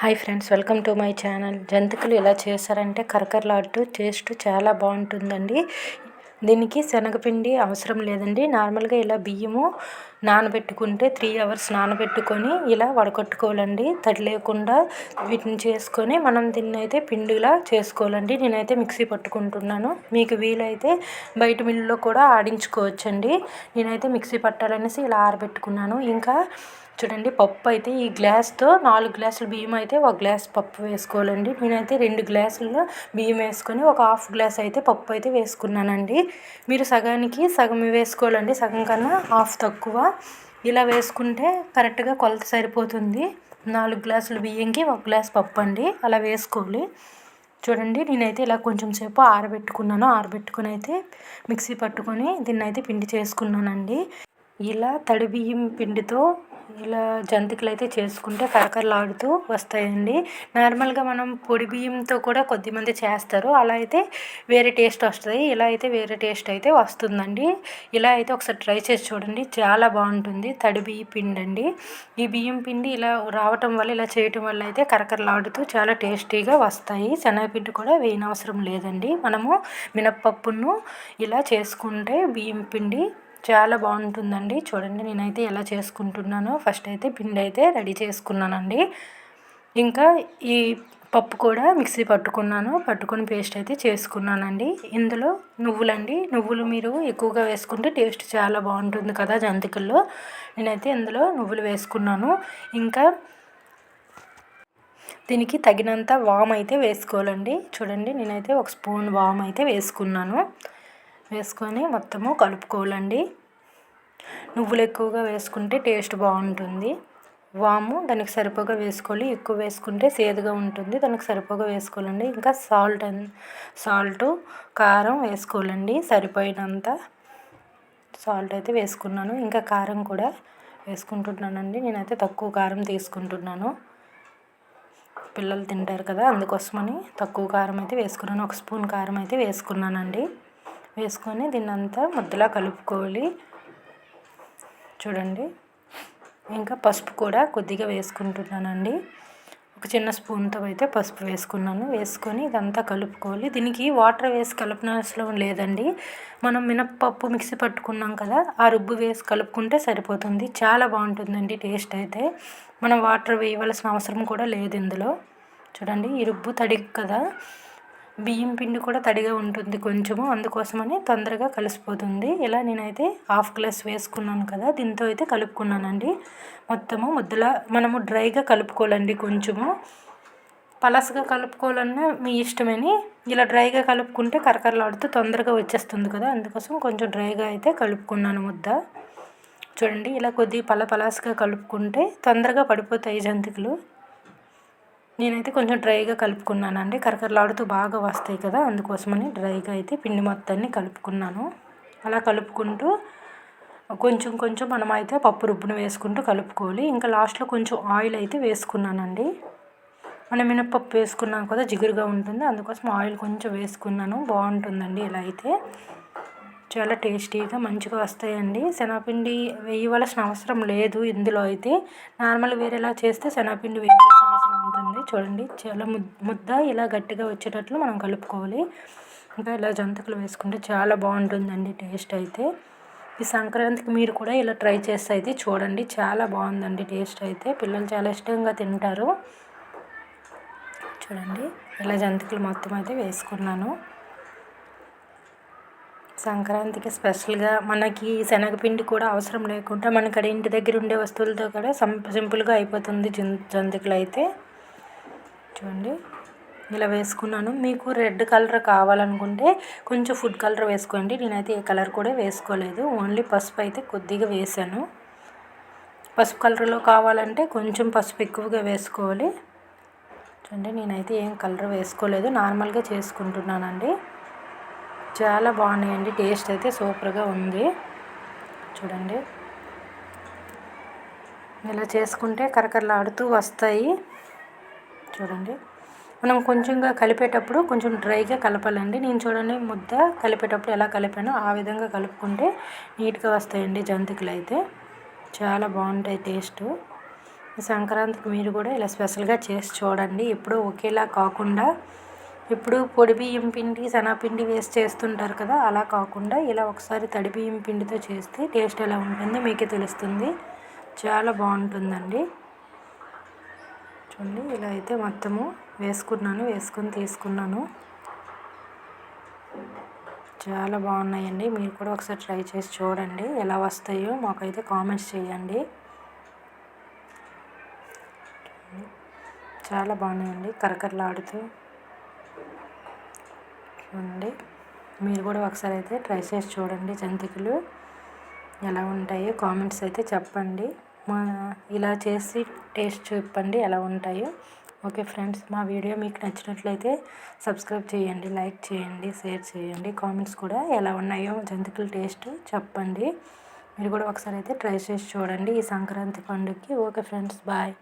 Hi friends welcome to my channel జంతికలు ఎలా చేస్తారంటే కరకరలాడుతూ టేస్ట్ చాలా బాగుంటుందండి. దీనికి శనగపిండి అవసరం లేదండి. నార్మల్గా ఇలా బియ్యము నానబెట్టుకుంటే త్రీ అవర్స్ నానబెట్టుకొని ఇలా వడగొట్టుకోవాలండి. తడి లేకుండా వీటిని చేసుకొని మనం దీన్ని అయితే పిండిలా చేసుకోవాలండి. నేనైతే మిక్సీ పట్టుకుంటున్నాను. మీకు వీలైతే బయట మిల్లులో కూడా ఆడించుకోవచ్చండి. నేనైతే మిక్సీ పట్టాలనేసి ఇలా ఆరబెట్టుకున్నాను. ఇంకా చూడండి పప్పు అయితే ఈ గ్లాస్తో నాలుగు గ్లాసులు బియ్యం అయితే ఒక గ్లాస్ పప్పు వేసుకోవాలండి. నేనైతే రెండు గ్లాసుల్లో బియ్యం వేసుకొని ఒక హాఫ్ గ్లాస్ అయితే పప్పు అయితే వేసుకున్నానండి. మీరు సగానికి సగం వేసుకోవాలండి సగం కన్నా హాఫ్ తక్కువ. ఇలా వేసుకుంటే కరెక్ట్గా కొలత సరిపోతుంది. నాలుగు గ్లాసులు బియ్యంకి ఒక గ్లాస్ పప్పు అండి అలా వేసుకోవాలి. చూడండి నేనైతే ఇలా కొంచెం సేపు ఆరబెట్టుకున్నాను. ఆరబెట్టుకుని అయితే మిక్సీ పట్టుకొని దీన్ని అయితే పిండి చేసుకున్నానండి. ఇలా తడి బియ్యం పిండితో ఇలా జంతికలు అయితే చేసుకుంటే కరకరలాడుతూ వస్తాయండి. నార్మల్గా మనం పొడి బియ్యంతో కూడా కొద్దిమంది చేస్తారు. అలా అయితే వేరే టేస్ట్ వస్తుంది. ఇలా అయితే వేరే టేస్ట్ అయితే వస్తుందండి. ఇలా అయితే ఒకసారి ట్రై చేసి చూడండి. చాలా బాగుంటుంది తడి బియ్యం పిండి అండి ఈ బియ్యం పిండి ఇలా రావటం వల్ల ఇలా చేయటం వల్ల అయితే కరకరలాడుతూ చాలా టేస్టీగా వస్తాయి. శనగపిండి కూడా వేయనవసరం లేదండి. మనము మినప్పప్పును ఇలా చేసుకుంటే బియ్యం పిండి చాలా బాగుంటుందండి. చూడండి నేనైతే ఎలా చేసుకుంటున్నానో. ఫస్ట్ అయితే పిండి అయితే రెడీ చేసుకున్నానండి. ఇంకా ఈ పప్పు కూడా మిక్సీ పట్టుకున్నాను. పట్టుకొని పేస్ట్ అయితే చేసుకున్నానండి. ఇందులో నువ్వులండి. నువ్వులు మీరు ఎక్కువగా వేసుకుంటే టేస్ట్ చాలా బాగుంటుంది కదా జంతికల్లో. నేనైతే ఇందులో నువ్వులు వేసుకున్నాను. ఇంకా దీనికి తగినంత వామ్ అయితే వేసుకోవాలండి. చూడండి నేనైతే ఒక స్పూన్ వామ్ అయితే వేసుకున్నాను. వేసుకొని మొత్తము కలుపుకోవాలండి. నువ్వులు ఎక్కువగా వేసుకుంటే టేస్ట్ బాగుంటుంది. వాము దానికి సరిపోగా వేసుకోవాలి. ఎక్కువ వేసుకుంటే సేదుగా ఉంటుంది. దానికి సరిపోగా వేసుకోవాలండి. ఇంకా సాల్ట్ సాల్ట్ కారం వేసుకోవాలండి. సరిపోయినంత సాల్ట్ అయితే వేసుకున్నాను. ఇంకా కారం కూడా వేసుకుంటున్నానండి. నేనైతే తక్కువ కారం తీసుకుంటున్నాను. పిల్లలు తింటారు కదా అందుకోసమని తక్కువ కారం అయితే వేసుకున్నాను. ఒక స్పూన్ కారం అయితే వేసుకున్నానండి. వేసుకొని దీన్ని అంతా ముద్దలా కలుపుకోవాలి. చూడండి. ఇంకా పసుపు కూడా కొద్దిగా వేసుకుంటున్నానండి. ఒక చిన్న స్పూన్తో అయితే పసుపు వేసుకున్నాను. వేసుకొని ఇదంతా కలుపుకోవాలి. దీనికి వాటర్ వేసి కలపనవసరం లేదండి. మనం మినప్పప్పు మిక్సీ పట్టుకున్నాం కదా ఆ రుబ్బు వేసి కలుపుకుంటే సరిపోతుంది. చాలా బాగుంటుందండి టేస్ట్ అయితే. మనం వాటర్ వేయవలసిన అవసరం కూడా లేదు ఇందులో. చూడండి ఈ రుబ్బు తడి కదా. బియ్యం పిండి కూడా తడిగా ఉంటుంది కొంచెము అందుకోసమని తొందరగా కలిసిపోతుంది. ఇలా నేనైతే హాఫ్ గ్లాస్ వేసుకున్నాను కదా దీంతో అయితే కలుపుకున్నానండి. మొత్తము ముద్దలా మనము డ్రైగా కలుపుకోవాలండి కొంచెము. పలసగా కలుపుకోవాలన్నా మీ ఇష్టమని ఇలా డ్రైగా కలుపుకుంటే కరకరలాడుతూ తొందరగా వచ్చేస్తుంది కదా అందుకోసం కొంచెం డ్రైగా అయితే కలుపుకున్నాను ముద్ద. చూడండి ఇలా కొద్దిగా పల పలాసగా కలుపుకుంటే తొందరగా పడిపోతాయి జంతికలు. నేనైతే కొంచెం డ్రైగా కలుపుకున్నానండి. కరకరలాడుతూ బాగా వస్తాయి కదా అందుకోసమని డ్రైగా అయితే పిండి మొత్తాన్ని కలుపుకున్నాను. అలా కలుపుకుంటూ కొంచెం కొంచెం మనం అయితే పప్పు రుబ్బును వేసుకుంటూ కలుపుకోవాలి. ఇంకా లాస్ట్లో కొంచెం ఆయిల్ అయితే వేసుకున్నానండి. మనం మినప్పప్పు వేసుకున్నాం కదా జిగురుగా ఉంటుంది. అందుకోసం ఆయిల్ కొంచెం వేసుకున్నాను. బాగుంటుందండి ఇలా అయితే. చాలా టేస్టీగా మంచిగా వస్తాయండి. శనగపిండి వేయవలసిన అవసరం లేదు ఇందులో అయితే. నార్మల్ వేరేలా చేస్తే శనగపిండి వేయవలసిన చూడండి. చాలా ముద్ద ఇలా గట్టిగా వచ్చేటట్లు మనం కలుపుకోవాలి. ఇంకా ఇలా జంతికలు వేసుకుంటే చాలా బాగుంటుందండి టేస్ట్ అయితే. ఈ సంక్రాంతికి మీరు కూడా ఇలా ట్రై చేస్తే అయితే చూడండి. చాలా బాగుందండి టేస్ట్ అయితే. పిల్లలు చాలా ఇష్టంగా తింటారు. చూడండి. ఇలా జంతికలు మొత్తం అయితే వేసుకున్నాను. సంక్రాంతికి స్పెషల్గా మనకి శనగపిండి కూడా అవసరం లేకుండా మనకి ఇంటి దగ్గర ఉండే వస్తువులతో కూడా సింపుల్గా అయిపోతుంది జంతికలు అయితే. చూడండి. ఇలా వేసుకున్నాను. మీకు రెడ్ కలర్ కావాలనుకుంటే కొంచెం ఫుడ్ కలర్ వేసుకోండి. నేనైతే ఏ కలర్ కూడా వేసుకోలేదు. ఓన్లీ పసుపు అయితే కొద్దిగా వేసాను. పసుపు కలర్లో కావాలంటే కొంచెం పసుపు ఎక్కువగా వేసుకోవాలి. చూడండి నేనైతే ఏం కలర్ వేసుకోలేదు. నార్మల్గా చేసుకుంటున్నానండి. చాలా బాగున్నాయండి. టేస్ట్ అయితే సూపర్గా ఉంది. చూడండి. ఇలా చేసుకుంటే కరకరలాడుతూ వస్తాయి. చూడండి. మనం కొంచెంగా కలిపేటప్పుడు కొంచెం డ్రైగా కలపాలండి. నేను చూడండి ముద్ద కలిపేటప్పుడు ఎలా కలిపానో ఆ విధంగా కలుపుకుంటే నీట్గా వస్తాయండి జంతికలు అయితే. చాలా బాగుంటాయి టేస్ట్. సంక్రాంతికి మీరు కూడా ఇలా స్పెషల్గా చేసి చూడండి. ఎప్పుడూ ఒకేలా కాకుండా ఇప్పుడు పొడి బియ్యం పిండి శనగపిండి వేసి చేస్తుంటారు కదా అలా కాకుండా ఇలా ఒకసారి తడి బియ్యం పిండితో చేస్తే టేస్ట్ ఎలా ఉంటుందో మీకే తెలుస్తుంది. చాలా బాగుంటుందండి. చూడండి ఇలా అయితే మొత్తము వేసుకున్నాను వేసుకొని తీసుకున్నాను. చాలా బాగున్నాయండి. మీరు కూడా ఒకసారి ట్రై చేసి చూడండి. ఎలా వస్తాయో మాకైతే కామెంట్స్ చేయండి. చాలా బాగున్నాయండి కరకరలాడుతూ. చూడండి. మీరు కూడా ఒకసారి అయితే ట్రై చేసి చూడండి జంతికలు ఎలా ఉంటాయో కామెంట్స్ అయితే చెప్పండి. మా ఇలా చేసి టేస్ట్ చెప్పండి ఎలా ఉంటాయో. ఓకే ఫ్రెండ్స్ మా వీడియో మీకు నచ్చినట్లయితే సబ్స్క్రైబ్ చేయండి లైక్ చేయండి షేర్ చేయండి కామెంట్స్ కూడా ఎలా ఉన్నాయో జంతికల టేస్ట్ చెప్పండి. మీరు కూడా ఒకసారి అయితే ట్రై చేసి చూడండి ఈ సంక్రాంతి పండుగకి. Okay friends bye.